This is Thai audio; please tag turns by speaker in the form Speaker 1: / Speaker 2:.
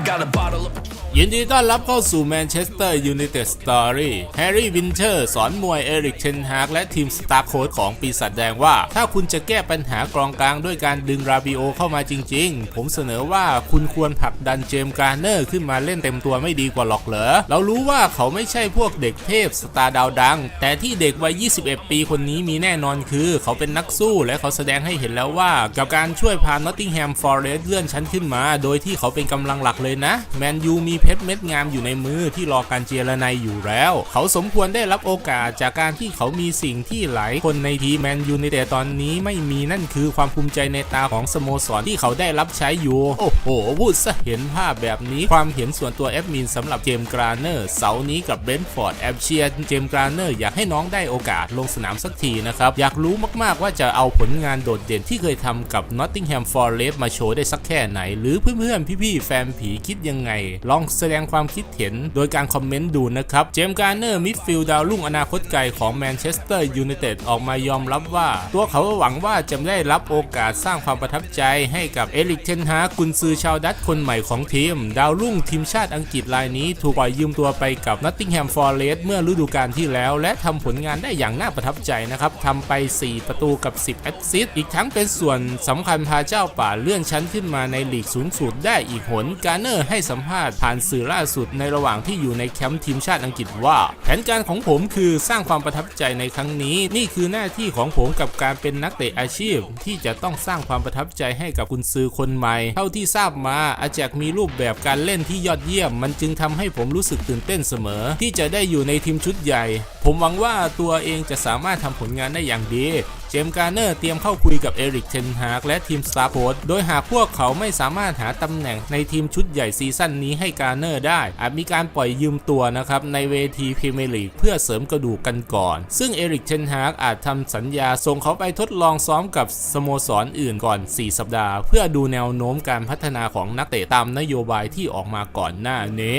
Speaker 1: I got a bottle of.
Speaker 2: ยินดีต้อนรับเข้าสู่แมนเชสเตอร์ยูไนเต็ดสตอรี่แฮร์รี่วินเทอร์สอนมวยเอริกเชนฮากและทีมสตาร์โค้ดของปีศาจแดงว่า ถ้าคุณจะแก้ปัญหากรองกลางด้วยการดึงราบิโอเข้ามาจริง ๆ ผมเสนอว่าคุณควรผลักดันเจมส์การ์เนอร์ขึ้นมาเล่นเต็มตัวไม่ดีกว่าหรอกเหรอ เรารู้ว่าเขาไม่ใช่พวกเด็กเทพสตาร์ดาวดัง แต่ที่เด็กวัย 21 ปีคนนี้มีแน่นอนคือ เขาเป็นนักสู้และเขาแสดงให้เห็นแล้วว่า กับการช่วยพานอตติงแฮมฟอร์เรสต์เลื่อนชั้นขึ้นมา โดยที่เขาเป็นกำลังหลักเลยนะแมนยูมีชรเม็ดงามอยู่ในมือที่รอการเจรไนายอยู่แล้ว เขาสมควรได้รับโอกาสจากการที่เขามีสิ่งที่หลายคนในทีมแมนยูในแต่ตอนนี้ไม่มีนั่นคือความภูมิใจในตาของสโมสรที่เขาได้รับใช้อยู่ โอ้โห พูดซะเห็นภาพแบบนี้ความเห็นส่วนตัวแอดมินสำหรับเจมส์กราเนอร์เสาร์นี้กับเบรนท์ฟอร์ดแอบเชียร์เจมส์กราเนอร์อยากให้น้องได้โอกาสลงสนามสักทีนะครับ อยากรู้มากๆว่าจะเอาผลงานโดดเด่นที่เคยทำกับ Nottingham Forest มาโชว์ได้สักแค่ไหน หรือเพื่อนๆพี่ๆแฟนผีคิดยังไงลองแสดงความคิดเห็นโดยการคอมเมนต์ดูนะครับ เจมส์การ์เนอร์มิดฟิลด์ดาวรุ่งอนาคตไกลของแมนเชสเตอร์ยูไนเต็ดออกมายอมรับว่า ตัวเขาหวังว่าจะได้รับโอกาสสร้างความประทับใจให้กับเอริกเทนฮากุนซือชาวดัตช์คนใหม่ของทีม ดาวรุ่งทีมชาติอังกฤษรายนี้ถูกปล่อยยืมตัวไปกับ Nottingham Forest เมื่อฤดูกาลที่แล้ว และทำผลงานได้อย่างน่าประทับใจนะครับทำไป 4 ประตูกับ 10 แอสซิสต์อีกทั้งเป็นส่วนสำคัญพาเจ้าป่าเลื่อนชั้นขึ้นมาในลีกสูงสุดได้อีกหนการเนอร์ให้สัมภาษณ์ผ่านสื่อล่าสุดในระหว่างที่อยู่ในแคมป์ทีมชาติอังกฤษว่า แผนการของผมคือสร้างความประทับใจในครั้งนี้ นี่คือหน้าที่ของผมกับการเป็นนักเตะอาชีพ ที่จะต้องสร้างความประทับใจให้กับกุนซือคนใหม่ เท่าที่ทราบมาอาแจกมีรูปแบบการเล่นที่ยอดเยี่ยม มันจึงทำให้ผมรู้สึกตื่นเต้นเสมอ ที่จะได้อยู่ในทีมชุดใหญ่ ผมหวังว่าตัวเองจะสามารถทำผลงานได้อย่างดี เจมส์การ์เนอร์เตรียมเข้าคุยกับเอริกเทนฮากและทีมสตาร์โค้ดโดยหากพวกเขาไม่สามารถหาตำแหน่งในทีมชุดใหญ่ซีซั่นนี้ให้การ์เนอร์ได้ อาจมีการปล่อยยืมตัวนะครับในเวทีพรีเมียร์ลีกเพื่อเสริมกระดูกกันก่อน ซึ่งเอริกเทนฮากอาจทำสัญญาส่งเขาไปทดลองซ้อมกับสโมสรอื่นก่อน 4 สัปดาห์ เพื่อดูแนวโน้มการพัฒนาของนักเตะตามนโยบายที่ออกมาก่อนหน้านี้